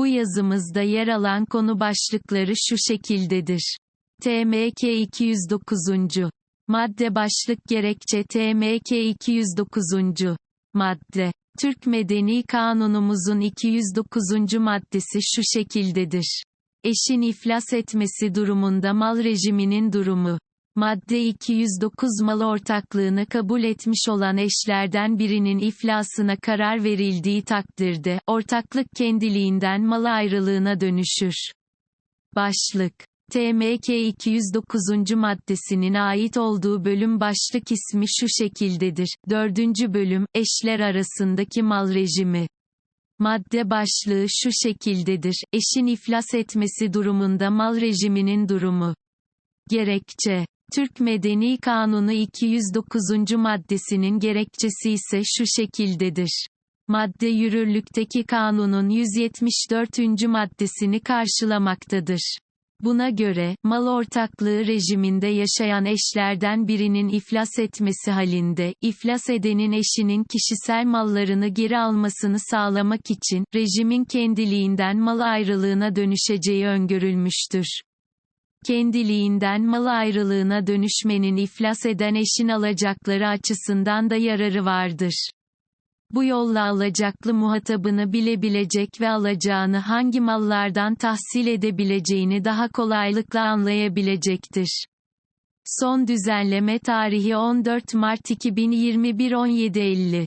Bu yazımızda yer alan konu başlıkları şu şekildedir. TMK 209. Madde başlık gerekçe TMK 209. Madde. Türk Medeni Kanunumuzun 209. maddesi şu şekildedir. Eşin iflas etmesi durumunda mal rejiminin durumu. Madde 209 mal ortaklığını kabul etmiş olan eşlerden birinin iflasına karar verildiği takdirde, ortaklık kendiliğinden mal ayrılığına dönüşür. Başlık TMK 209. maddesinin ait olduğu bölüm başlık ismi şu şekildedir. 4. bölüm, eşler arasındaki mal rejimi. Madde başlığı şu şekildedir. Eşin iflas etmesi durumunda mal rejiminin durumu. Gerekçe Türk Medeni Kanunu 209. maddesinin gerekçesi ise şu şekildedir. Madde yürürlükteki kanunun 174. maddesini karşılamaktadır. Buna göre, mal ortaklığı rejiminde yaşayan eşlerden birinin iflas etmesi halinde, iflas edenin eşinin kişisel mallarını geri almasını sağlamak için, rejimin kendiliğinden mal ayrılığına dönüşeceği öngörülmüştür. Kendiliğinden mal ayrılığına dönüşmenin iflas eden eşin alacakları açısından da yararı vardır. Bu yolla alacaklı muhatabını bilebilecek ve alacağını hangi mallardan tahsil edebileceğini daha kolaylıkla anlayabilecektir. Son düzenleme tarihi 14 Mart 2021 17.50